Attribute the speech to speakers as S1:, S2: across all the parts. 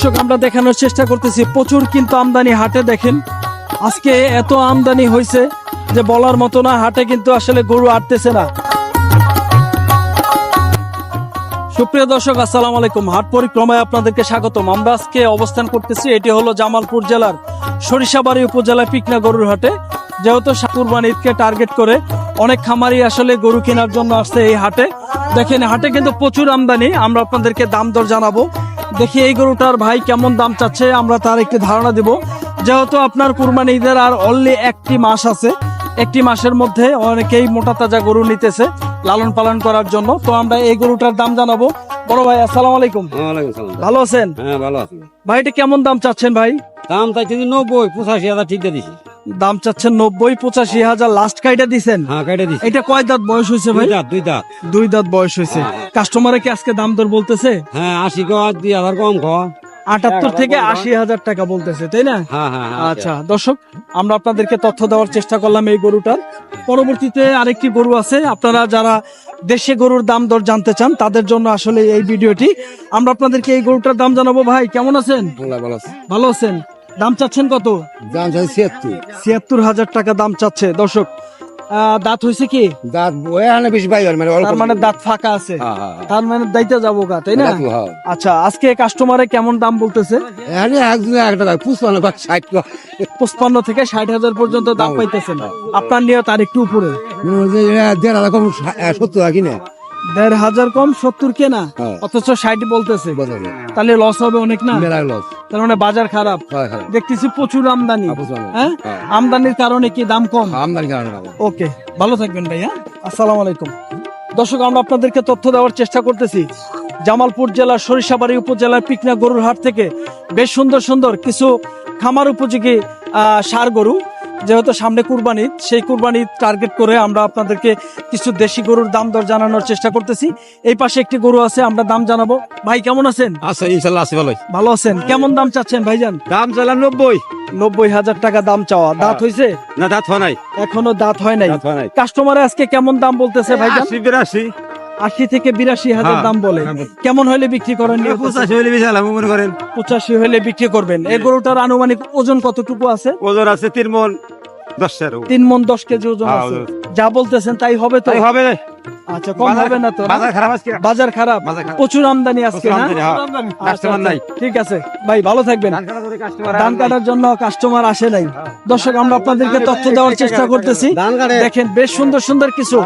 S1: দর্শক, আমরা দেখানোর চেষ্টা করতেছি। প্রচুর কিন্তু আমদানি হাটে দেখেন। আজকে এত আমদানি হয়েছে যে বলার মতো না, হাটে কিন্তু আসলে গরু আটতেছে না। সুপ্রিয় দর্শক, আসসালামু আলাইকুম। হাট পরিক্রমায় আপনাদেরকে স্বাগতম। আমরা আজকে অবস্থান করতেছি, এটি হলো জামালপুর জেলার সরিষাবাড়ি উপজেলার পিকনা গরুর হাটে। যেহেতু কুরবান ঈদকে টার্গেট করে অনেক খামারি আসলে গরু কেনার জন্য আসছে এই হাটে। দেখেন, হাটে কিন্তু প্রচুর আমদানি। আমরা আপনাদেরকে দাম দর জানাব। দেখি এই গরুটার ভাই কেমন দাম চাচ্ছে আমরা তার একটি ধারণা দিব। যেহেতু আপনার কুরবানি ঈদের আর অনলি একটি মাস আছে একটি মাসের মধ্যে অনেকেই মোটা তাজা গরু নিতেছে লালন পালন করার জন্য। তো আমরা এই গরুটার দাম জানাব। বড় ভাই আসসালামু আলাইকুম। ভালো আছেন?
S2: হ্যাঁ ভালো আছি।
S1: ভাই এটা কেমন দাম চাচ্ছেন ভাই?
S2: দাম চাইছি নব্বই পঁচাশি হাজার ঠিক দিয়ে দিছি।
S1: দাম চাচ্ছেন নব্বই পঁচাশি হাজার। লাস্ট কাইটা দিছেন?
S2: হ্যাঁ দিছি।
S1: এটা কয় দাঁত বয়স হয়েছে ভাই?
S2: দুই দাঁত দুই দাঁত।
S1: দুই দাঁত বয়স হয়েছে। কাস্টমারে কি আজকে দাম দর বলতেছে?
S2: হ্যাঁ আশি ক দুই হাজার কম খ
S1: আটাত্তর থেকে আশি হাজার টাকা বলতেছে তাই না?
S2: হ্যাঁ হ্যাঁ হ্যাঁ,
S1: আচ্ছা দর্শক আমরা আপনাদেরকে তথ্য দেওয়ার চেষ্টা করলাম এই গরুটার। পরবর্তীতে আরেকটি গরু আছে। আপনারা যারা দেশে গরুর দাম দর জানতে চান তাদের জন্য আসলে এই ভিডিওটি। আমরা আপনাদেরকে এই গরুটার দাম জানাব ভাই কেমন আছেন?
S2: ভালো ভালো আছে।
S1: ভালো আছেন? দাম চাচ্ছেন কত?
S2: দাম চাইছি ছিয়াত্তর।
S1: ছিয়াত্তর হাজার টাকা দাম চাচ্ছে। দর্শক দাঁত হয়েছে কি?
S2: দাঁত ওখানে বেশি বাইর মানে
S1: তার মানে দাঁত ফাঁকা আছে।
S2: হ্যাঁ হ্যাঁ
S1: তার মানে দাইতে যাব গা তাই না?
S2: হ্যাঁ।
S1: আচ্ছা আজকে কাস্টমারে কেমন দাম বলতেছে?
S2: এখানে একজন একটা দাঁত পুষ্পান্ন বা ষাট ক
S1: পঁচপান্ন থেকে ষাট হাজার পর্যন্ত দাম পাইতেছেন। আপনার নিয়ে তার একটু উপরে।
S2: দেড় হাজার কম সত্তর কিনে।
S1: দেড় হাজার কম সত্তর কেনা
S2: হ্যাঁ।
S1: অথচ ষাট বলতেছে। তাহলে লস হবে অনেক না?
S2: লস
S1: তার মানে বাজার খারাপ। দেখতেছি প্রচুর আমদানি।
S2: হ্যাঁ।
S1: হ্যাঁ। আমদানির কারণে কি দাম কম?
S2: কারণে
S1: ওকে ভালো থাকবেন ভাইয়া। আসসালামু আলাইকুম। দর্শক আমরা আপনাদেরকে তথ্য দেওয়ার চেষ্টা করতেছি। জামালপুর জেলার সরিষাবাড়ি উপজেলার পিকনা গরুর হাট থেকে বেশ সুন্দর সুন্দর কিছু খামার উপযোগী আহ, ষাঁড় গরু। যেহেতু সামনে কুরবানি সেই কুরবানি টার্গেট করে আমরা আপনাদেরকে কিছু দেশি গরুর দাম দর জানানোর চেষ্টা করতেছি। এই পাশে একটি গরু আছে আমরা দাম জানাব। ভাই কেমন আছেন?
S2: আচ্ছা ইনশাল্লাহ আছে ভালোই।
S1: ভালো আছেন? কেমন দাম চাচ্ছেন ভাইজান?
S2: দাম চাইলাম নব্বই।
S1: নব্বই হাজার টাকা দাম চাওয়া। দাঁত হয়েছে
S2: না দাঁত হয় নাই।
S1: এখনও দাঁত হয় নাই।
S2: হয়
S1: কাস্টমার আজকে কেমন দাম বলতেছে ভাইজান?
S2: আশি বিরাশি।
S1: আশি থেকে বিরাশি হাজার
S2: হ্যাঁ,
S1: দাম বলে।
S2: হ্যাঁ,
S1: কেমন হলে বিক্রি করেন?
S2: পঁচাশি হইলে বেশি মনে করেন।
S1: পঁচাশি হলে বিক্রি করবেন। এই গরুটার আনুমানিক ওজন কতটুকু আছে?
S2: ওজন আছে তিন মন
S1: তিন মন দশ কেজি ওজন
S2: হ্যাঁ,
S1: আছে। যা বলতেছেন তাই হবে তো?
S2: হবে।
S1: আচ্ছা কম হবে না তো
S2: বাজার খারাপ আজকে?
S1: বাজার খারাপ? প্রচুর আমদানি আজকে
S2: কাস্টমার নাই।
S1: ঠিক আছে। ভাই ভালো থাকবেন। ধান কাটার জন্য কাস্টমার আসে নাই। দর্শক আমরা আপনাদেরকে তথ্য দেওয়ার চেষ্টা করতেছি। দেখেন বেশ সুন্দর সুন্দর কিছু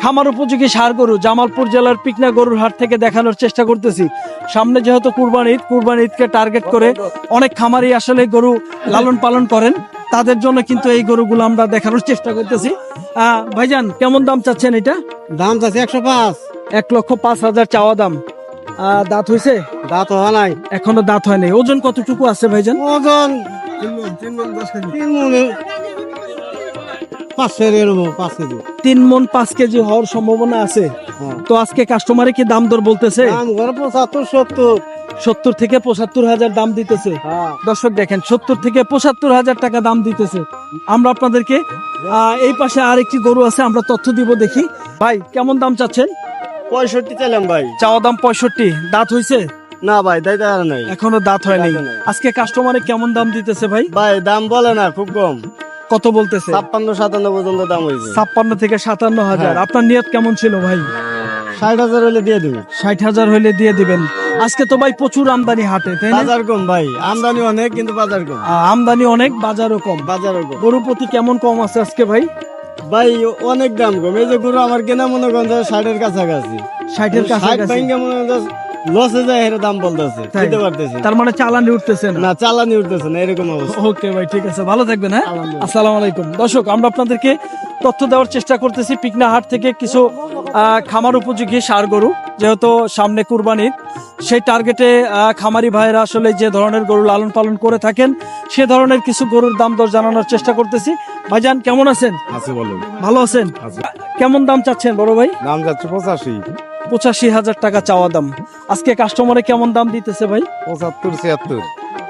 S1: খামার উপযোগী সার গরু জামালপুর জেলার পিকনা গরুর হাট থেকে দেখানোর চেষ্টা করতেছি। সামনে যেহেতু কুরবানি ঈদ কুরবানি ঈদকে টার্গেট করে অনেক খামারি আসলে গরু লালন পালন করেন। তাদের জন্য কিন্তু এই গরুগুলো আমরা দেখানোর চেষ্টা করতেছি। আহ, ভাইজান কেমন দাম চাচ্ছেন এটা?
S2: দাম চাচ্ছে একশো পাঁচ।
S1: এক লক্ষ পাঁচ হাজার চাওয়া দাম। আহ, দাঁত হয়েছে?
S2: দাঁত হয় নাই।
S1: এখনও দাঁত হয় নাই ওজন কতটুকু আছে ভাইজান?
S2: ওজন তিন মনে পাঁচ কেজি। এরকম পাঁচ কেজি।
S1: তিন মন পাঁচ কেজি হওয়ার সম্ভাবনা আছে।
S2: হ্যাঁ।
S1: তো আজকে কাস্টমারে কি দাম দর বলতেছে?
S2: পঁচাত্তর সত্তর।
S1: সত্তর থেকে পঁচাত্তর হাজার দাম দিতেছে। দর্শক দেখেন সত্তর থেকে পঁচাত্তর হাজার টাকা দাম দিতেছে। আমরা আপনাদেরকে আহ, এই পাশে আরেকটি গরু আছে আমরা তথ্য দিব দেখি। ভাই কেমন দাম চাচ্ছেন?
S3: পঁয়ষট্টি চাইলাম ভাই।
S1: চাওয়া দাম পঁয়ষট্টি। দাঁত হইছে?
S3: না ভাই আর নাই।
S1: এখনও দাঁত হয়
S3: হয় নাই।
S1: আজকে কাস্টমারে কেমন দাম দিতেছে ভাই?
S3: ভাই দাম বলে না খুব কম।
S1: কত বলতেছে?
S3: ছাপ্পান্ন সাতান্ন পর্যন্ত দাম হয়েছে।
S1: ছাপ্পান্ন থেকে সাতান্ন হাজার।
S3: হ্যাঁ।
S1: আপনার নিয়ত কেমন ছিল ভাই?
S3: ষাট হাজার হলে দিয়ে দেবে
S1: ষাট হাজার হইলে দিয়ে দিবেন। আজকে তো ভাই প্রচুর আমদানি হাটে তাই
S3: বাজার কম ভাই। আমদানি অনেক কিন্তু বাজার কম।
S1: আমদানি অনেক বাজারও কম।
S3: বাজারও কম।
S1: গরু প্রতি কেমন কম আছে আজকে ভাই?
S3: ভাই অনেক দাম কম। এই যে গরু আমার কেনা মনে করেন ষাটের কাছাকাছি।
S1: ষাটের
S3: ষাট
S1: কাছাকাছি।
S3: মনে করেন লসে যায় এর দাম বলতেছে দিতে পারতেছে
S1: তার মানে চালানি উঠতেছে না।
S3: না চালানি উঠতেছে না এরকম অবস্থা।
S1: ওকে ভাই ঠিক আছে ভালো থাকবেন হ্যাঁ? আসসালামু আলাইকুম। দর্শক আমরা আপনাদেরকে তথ্য দেওয়ার চেষ্টা করতেছি পিকনা হাট থেকে কিছু খামার উপযোগী সার গরু যেহেতু সামনে কুরবানির। সেই টার্গেটে আহ, খামারি ভাইয়েরা আসলে যে ধরনের গরু লালন পালন করে থাকেন সে ধরনের কিছু গরুর দাম দর জানানোর চেষ্টা করতেছি। ভাইজান কেমন আছেন?
S2: আছে বলুন
S1: ভালো আছেন? কেমন দাম চাচ্ছেন বড় ভাই?
S2: দাম যাচ্ছে পঁচাশি।
S1: পঁচাশি হাজার টাকা চাওয়া দাম। আজকে কাস্টমারে কেমন দাম দিতেছে ভাই?
S2: পঁচাত্তর ছিয়াত্তর।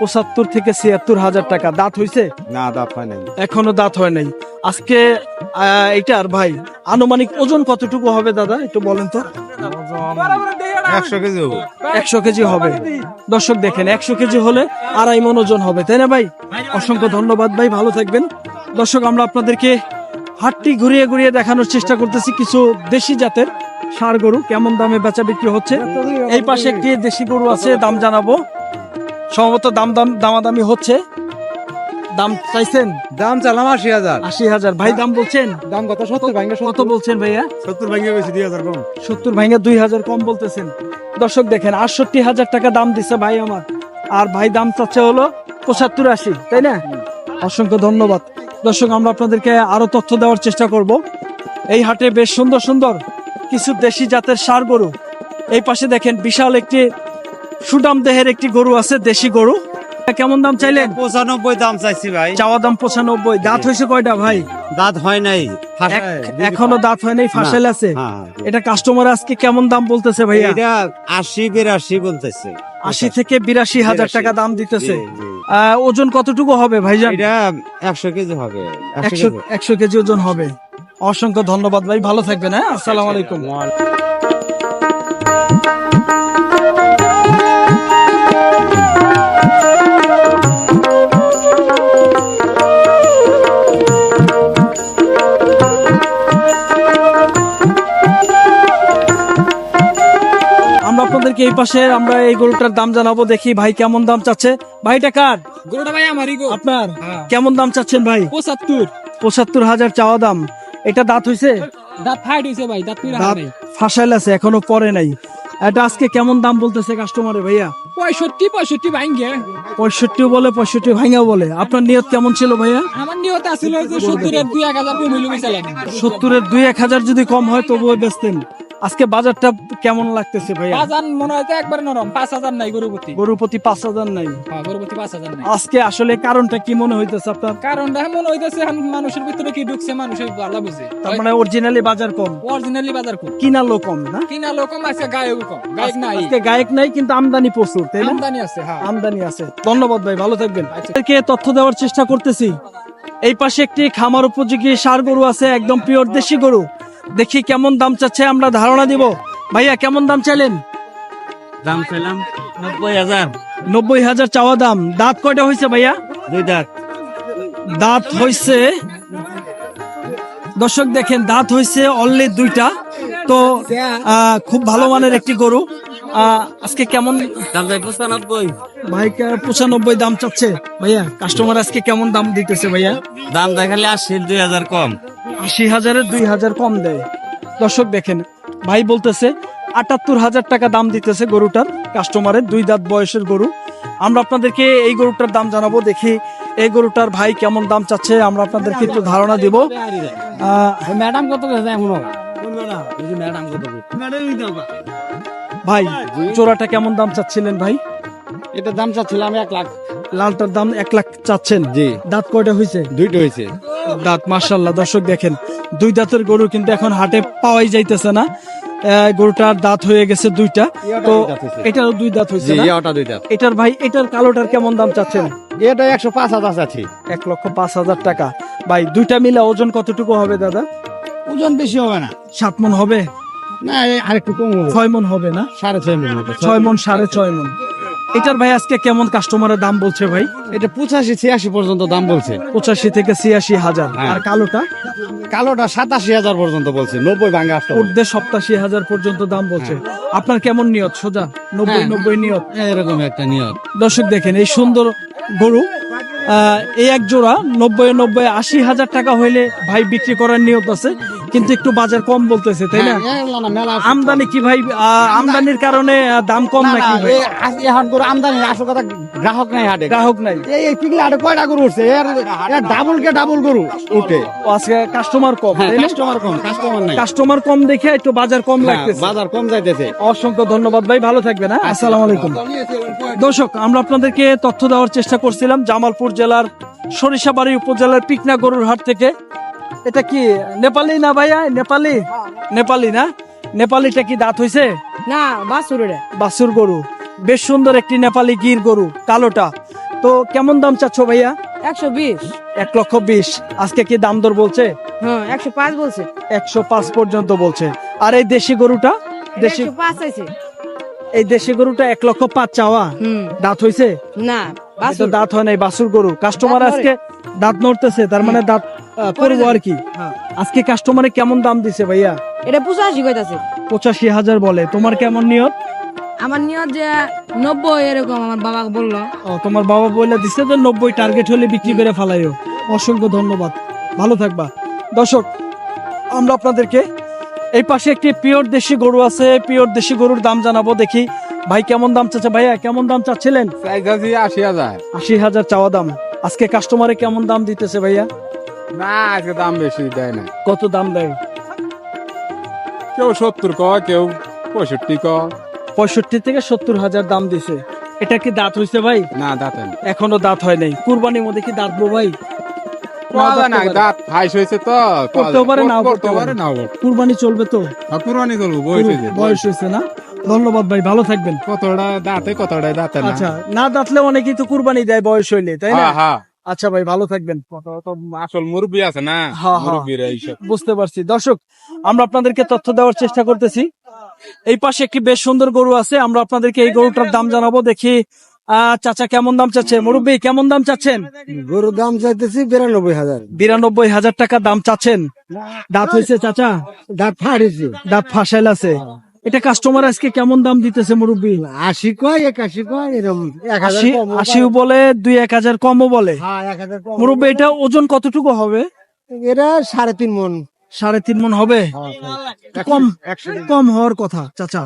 S1: পঁচাত্তর থেকে ছিয়াত্তর হাজার টাকা। দাঁত হইছে?
S2: না দাঁত হয় নাই।
S1: এখনও দাঁত হয় নাই। আজকে আহ, এইটার ভাই আনুমানিক ওজন কতটুকু হবে দাদা? একটু বলেন তো।
S2: একশো কেজি
S1: একশো কেজি হবে। দর্শক দেখেন একশো কেজি হলে আড়াই মন ওজন হবে। তাই না ভাই? অসংখ্য ধন্যবাদ ভাই ভালো থাকবেন। দর্শক আমরা আপনাদেরকে হাটটি ঘুরিয়ে ঘুরিয়ে দেখানোর চেষ্টা করতেছি কিছু দেশি জাতের। ষাড় গরু কেমন দামে বেচা বিক্রি হচ্ছে? এই পাশে একটি দেশি গরু আছে দাম জানাব। সম্ভবত দাম দাম দামাদামি হচ্ছে। দাম চাইছেন?
S2: দাম চালাম আশি হাজার।
S1: আশি হাজার। ভাই দাম বলছেন?
S2: দাম কত? সত্তর ভাঙ্গে
S1: কত বলছেন ভাইয়া?
S2: সত্তর ভাঙ্গে বেশি দুই হাজার কম।
S1: সত্তর ভাইঙ্গা দুই হাজার কম বলতেছেন। দর্শক দেখেন আটষট্টি হাজার টাকা দাম দিছে ভাই আমার। আর ভাই দাম চাচ্ছে হলো পঁচাত্তর আশি তাই না? অসংখ্য ধন্যবাদ। দর্শক আমরা আপনাদেরকে আরও তথ্য দেওয়ার চেষ্টা করব। এই হাটে বেশ সুন্দর সুন্দর কিছু দেশি জাতের সার গরু। এই পাশে দেখেন বিশাল একটি সুডাম দেহের একটি গরু আছে দেশি গরু। কেমন দাম চাইলেন?
S2: পঁচানব্বই দাম চাইছি ভাই।
S1: চাওয়া দাম পঁচানব্বই। দাঁত হয়েছে কয়টা ভাই?
S2: দাঁত হয় নাই।
S1: এখনও দাঁত হয় নাই ফাঁসাইল আছে?
S2: হ্যাঁ
S1: এটা কাস্টমার আজকে কেমন দাম বলতেছে ভাইয়া?
S2: এটা আশি বিরাশি বলতেছে।
S1: আশি থেকে বিরাশি হাজার টাকা দাম দিতেছে। ওজন কতটুকু হবে ভাইজান?
S2: এটা একশো কেজি হবে।
S1: একশো কেজি ওজন হবে। অসংখ্য ধন্যবাদ ভাই ভালো থাকবেন হ্যাঁ? আসসালামু আলাইকুম। আমরা আপনাদেরকে এই পাশে আমরা এই গরুটার দাম জানাব দেখি ভাই কেমন দাম চাচ্ছে। ভাইটা কার?
S4: গরুটা ভাই আমারই গো।
S1: আপনার?
S4: হ্যাঁ।
S1: কেমন দাম চাচ্ছেন ভাই?
S4: পঁচাত্তর।
S1: পঁচাত্তর হাজার চাওয়া দাম। এটা দাঁত হইছে?
S4: দাঁত ফাইট হইছে ভাই দাঁত তুই
S1: নাই ফাঁসাইল আছে এখনও পরে নাই। এটা আজকে কেমন দাম বলতেছে কাস্টমারে ভাইয়া?
S4: পঁয়ষট্টি পঁয়ষট্টি ভাঙ্গে
S1: পঁয়ষট্টি বলে পঁয়ষট্টি ভাঙ্গা বলে। আপনার নিয়ত কেমন ছিল ভাইয়া?
S4: আমার নিয়ত আছিল যে সত্তরের দুই এক হাজার
S1: সত্তরের দুই এক হাজার যদি কম হয় তবুও বেচতেন। আজকে বাজারটা কেমন লাগতেছে ভাইয়া?
S4: বাজার মনে হয় একবার নরম পাঁচ হাজার নাই গরুপতি।
S1: গরুর প্রতি পাঁচ হাজার নাই।
S4: হ্যাঁ গরুপতি পাঁচ হাজার নাই।
S1: আজকে আসলে কারণটা কি মনে হইতেছে আপনার?
S4: কারণটা মনে হইতেছে মানুষের ভিতরে কি ঢুকছে মানুষের ভালো বুঝে।
S1: তার মানে অরিজিনালি বাজার কম?
S4: অরিজিনালি বাজার কম।
S1: কিনালো কম না?
S4: কিনা লোক কম আছে গায়ক কম। গায়ক নাই।
S1: আজকে গায়ক নাই কিন্তু আমদানি প্রচুর তাই না?
S4: আমদানি আছে হ্যাঁ।
S1: আমদানি আছে। ধন্যবাদ ভাই ভালো থাকবেন। কে তথ্য দেওয়ার চেষ্টা করতেছি। এই পাশে একটি খামার উপযোগী সার গরু আছে একদম পিওর দেশি গরু। দেখি কেমন দাম চাচ্ছে আমরা ধারণা দিব। ভাইয়া কেমন দাম চাইলেন?
S2: দাম চাইলাম নব্বই হাজার।
S1: নব্বই হাজার চাওয়া দাম। দাঁত কয়টা হয়েছে ভাইয়া?
S2: দুই দাঁত।
S1: দাঁত হয়েছে দর্শক দেখেন দাঁত হয়েছে অনলি দুইটা। তো খুব ভালো মানের একটি গরু। আজকে কেমন?
S2: দাম চাই পঁচানব্বই।
S1: ভাই পঁচানব্বই দাম চাচ্ছে? ভাইয়া কাস্টমার আজকে কেমন দাম দিতেছে ভাইয়া?
S2: দাম দেখালে আশি দুই হাজার কম।
S1: আশি হাজারের দুই হাজার কম দেয়। দর্শক দেখেন ভাই বলতেছে আটাত্তর হাজার টাকা দাম দিতেছে গরুটার কাস্টমারের দুই দাঁত বয়সের গরু। আমরা আপনাদেরকে এই গরুটার দাম জানাব দেখি এই গরুটার ভাই কেমন দাম চাচ্ছে আমরা আপনাদেরকে একটু ধারণা দিব।
S4: ম্যাডাম কত গেছে
S2: ম্যাডাম কত
S1: ভাই চোরাটা কেমন দাম চাচ্ছিলেন ভাই?
S3: এটা দাম চাচ্ছিলাম এক লাখ।
S1: লালটার দাম এক লাখ চাচ্ছেন।
S2: জি।
S1: দাঁত কয়টা হয়েছে?
S2: দুইটা হয়েছে।
S1: দাঁত মার্শাল্লাহ দর্শক দেখেন দুই দাঁতের গরু কিন্তু এখন হাটে পাওয়াই যাইতেছে না। গরুটার দাঁত হয়ে গেছে দুইটা। তো। এটারও দুই দাঁত হয়েছে এটার ভাই এটার কালোটার কেমন দাম চাচ্ছেন?
S2: এটা একশো পাঁচ হাজার চাচ্ছি।
S1: এক লক্ষ পাঁচ হাজার টাকা। ভাই দুইটা মিলে ওজন কতটুকু হবে দাদা?
S3: ওজন বেশি হবে না।
S1: সাত মন হবে?
S3: না আরেকটু কম
S1: ছয় মন হবে না?
S3: সাড়ে ছয় মন হবে।
S1: ছয় মন সাড়ে ছয় মন। এটার ভাই আজকে কেমন কাস্টমারের দাম বলছে ভাই?
S3: এটা পঁচাশি ছিয়াশি পর্যন্ত দাম বলছে।
S1: পঁচাশি থেকে ছিয়াশি হাজার।
S3: হ্যাঁ।
S1: আর কালোটা?
S3: কালোটা সাতাশি হাজার পর্যন্ত বলছে নব্বই ভাঙ্গে।
S1: ঊর্ধ্বে সপ্তাশি হাজার পর্যন্ত দাম বলছে। আপনার কেমন নিয়ত সোজা? নব্বই
S3: হ্যাঁ।
S1: নব্বই নিয়ত?
S3: এরকম একটা নিয়ত।
S1: দর্শক দেখেন এই সুন্দর গরু আহ, এই এক জোড়া নব্বই নব্বই আশি হাজার টাকা হইলে ভাই বিক্রি করার নিয়ত আছে। কিন্তু একটু বাজার কম বলতেছে তাই না?
S3: হ্যাঁ,
S1: আমদানি কি ভাই আমদানির কারণে দাম কম নাকি
S3: এখন করে আমদানি আসল কথা গ্রাহক নাই হাটে।
S1: গ্রাহক নাই।
S3: এই পিগলা হাটে কয়টা গরু উঠছে? এর ডাবল কে ডাবল গরু উঠে।
S1: আজকে কাস্টমার কম
S3: হ্যাঁ? কাস্টমার কম কাস্টমার নাই।
S1: কাস্টমার কম দেখে একটু বাজার কম
S3: হ্যাঁ,
S1: লাগতেছে।
S3: বাজার কম যাইতেছে।
S1: অসংখ্য ধন্যবাদ ভাই ভালো থাকবেন হ্যাঁ? আসসালামু আলাইকুম। দর্শক আমরা আপনাদেরকে তথ্য দেওয়ার চেষ্টা করছিলাম জামালপুর জেলার সরিষাবাড়ি উপজেলার পিকনা গরুর হাট থেকে। এটা কি নেপালি না ভাইয়া? নেপালি? নেপালি না? নেপালিটা কি দাঁত হইছে?
S5: না বাসুরে
S1: বাসুর গরু। বেশ সুন্দর একটি নেপালি গির গরু কালোটা। তো কেমন দাম চাচ্ছ ভাইয়া?
S5: একশো বিশ।
S1: এক লক্ষ বিশ। আজকে কি দাম দর বলছে?
S5: হ্যাঁ একশো পাঁচ বলছে।
S1: একশো পাঁচ পর্যন্ত বলছে। আর এই দেশি গরুটা? দেশি
S5: পাঁচ আছে
S1: এই দেশি গরুটা এক লক্ষ পাঁচ চাওয়া? দাঁত হয়েছে
S5: না
S1: দাঁত হয় নাই বাসুর গরু। কাস্টমার আজকে দাঁত নড়তেছে তার মানে দাঁত করব আর কি?
S5: হ্যাঁ।
S1: আজকে কাস্টমারে কেমন দাম দিছে ভাইয়া?
S5: এটা পঁচাশি কইতাছে।
S1: পঁচাশি হাজার বলে। তোমার কেমন নিয়ত?
S5: আমার নিয়ত যে নব্বই এরকম আমার বাবা বলল।
S1: ও, তোমার বাবা বলে দিছে যে নব্বই টার্গেট হলে বিক্রি করে ফেলাইও। অসংখ্য ধন্যবাদ। ভালো থাকবা। দর্শক আমরা আপনাদেরকে এই পাশে একটি পিওর দেশি গরু আছে। পিওর দেশি গরুর দাম জানাব। দেখি ভাই কেমন দাম চাচ্ছে? ভাইয়া কেমন দাম চাচ্ছিলেন?
S6: আশি হাজার।
S1: আশি হাজার চাওয়া দাম। আজকে কাস্টমারে কেমন দাম দিতেছে ভাইয়া?
S6: না আজকে দাম বেশি দেয় না।
S1: কত দাম দেয়?
S6: কেউ সত্তর ক কেউ পঁয়ষট্টি ক।
S1: পঁয়ষট্টি থেকে সত্তর হাজার দাম দিছে। এটা কি দাঁত হইছে ভাই?
S6: না দাঁতে না
S1: এখনও দাঁত হয় নাই। কুরবানির মধ্যে কি দাঁত ভাই?
S6: না দাঁত ফাইস হয়েছে তো
S1: করতেও পারে, নাও করতে
S6: করতে
S1: পারে।
S6: পারে নাও
S1: কুরবানি চলবে তো।
S6: কুরবানি করব বয়স হয়েছে
S1: না? ধন্যবাদ ভাই ভালো থাকবেন।
S6: কতটা দাঁতে কতটা দাঁতে না।
S1: আচ্ছা না দাঁতলে অনেকেই তো কুরবানি দেয় বয়স হইলে তাই না?
S6: হ্যাঁ হ্যাঁ।
S1: আচ্ছা ভাই ভালো থাকবেন।
S6: আসল মুরব্বী আছে না?
S1: হ্যাঁ, হ্যাঁ। বুঝতে পারছি। দর্শক আমরা আপনাদেরকে তথ্য দেওয়ার চেষ্টা করতেছি। এই পাশে একটি বেশ সুন্দর গরু আছে আমরা আপনাদেরকে এই গরুটার দাম জানাব। দেখি আহ, চাচা কেমন দাম চাচ্ছে? মুরব্বী কেমন দাম চাচ্ছেন?
S3: গরুর দাম চাইতেছি বিরানব্বই হাজার।
S1: বিরানব্বই হাজার টাকা দাম চাচ্ছেন। দাঁত হয়েছে চাচা?
S3: দাঁত ফাড়েছে।
S1: দাঁত ফাঁসাইল আছে। এটা কাস্টমার আজকে কেমন দাম দিতেছে মুরব্বী?
S3: আশি কয় একাশি কয় এরকম এক হাজার
S1: আশি আশিও বলে দুই এক হাজার কমও বলে।
S3: হ্যাঁ
S1: মুরব্বী এটা ওজন কতটুকু হবে?
S3: এটা সাড়ে তিন মন।
S1: সাড়ে তিন মন হবে? কম কম হওয়ার কথা চাচা।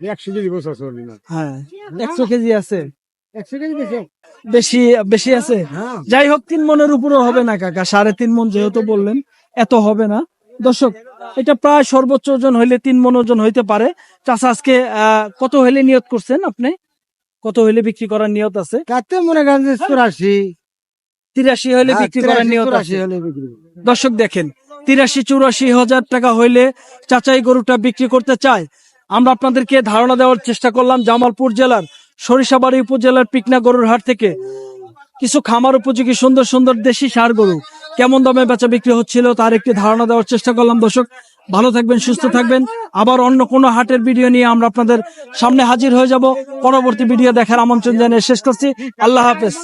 S3: একশো কেজি বছর
S1: হ্যাঁ। একশো কেজি আছে।
S3: বেশি
S1: বেশি বেশি আছে?
S3: হ্যাঁ।
S1: যাই হোক তিন মনের উপরও হবে না কাকা। সাড়ে তিন মন যেহেতু বললেন এত হবে না। দর্শক এটা প্রায় সর্বোচ্চ ওজন হইলে তিন মন ওজন হইতে পারে। চাষা আজকে কত হইলে নিয়ত করছেন আপনি? কত হইলে বিক্রি করার নিয়ত আছে?
S3: তাতে মনে করেন চুরাশি।
S1: তিরাশি হইলে বিক্রি করার নিয়ত আছে।
S3: চুরাশি হলে বিক্রি করব।
S1: দর্শক দেখেন তিরাশি চুরাশি হাজার টাকা হইলে চাচাই গরুটা বিক্রি করতে চায়। আমরা আপনাদেরকে ধারণা দেওয়ার চেষ্টা করলাম জামালপুর জেলার সরিষাবাড়ি উপজেলার পিকনা গরুর হাট থেকে। কিছু খামার উপযোগী সুন্দর সুন্দর দেশি সার গরু। কেমন দামে বেচা বিক্রি হচ্ছিল তার একটি ধারণা দেওয়ার চেষ্টা করলাম। দর্শক, ভালো থাকবেন, সুস্থ থাকবেন। আবার অন্য কোনো হাটের ভিডিও নিয়ে আমরা আপনাদের সামনে হাজির হয়ে যাব। পরবর্তী ভিডিও দেখার আমন্ত্রণ জানিয়ে শেষ করছি। আল্লাহ হাফেজ।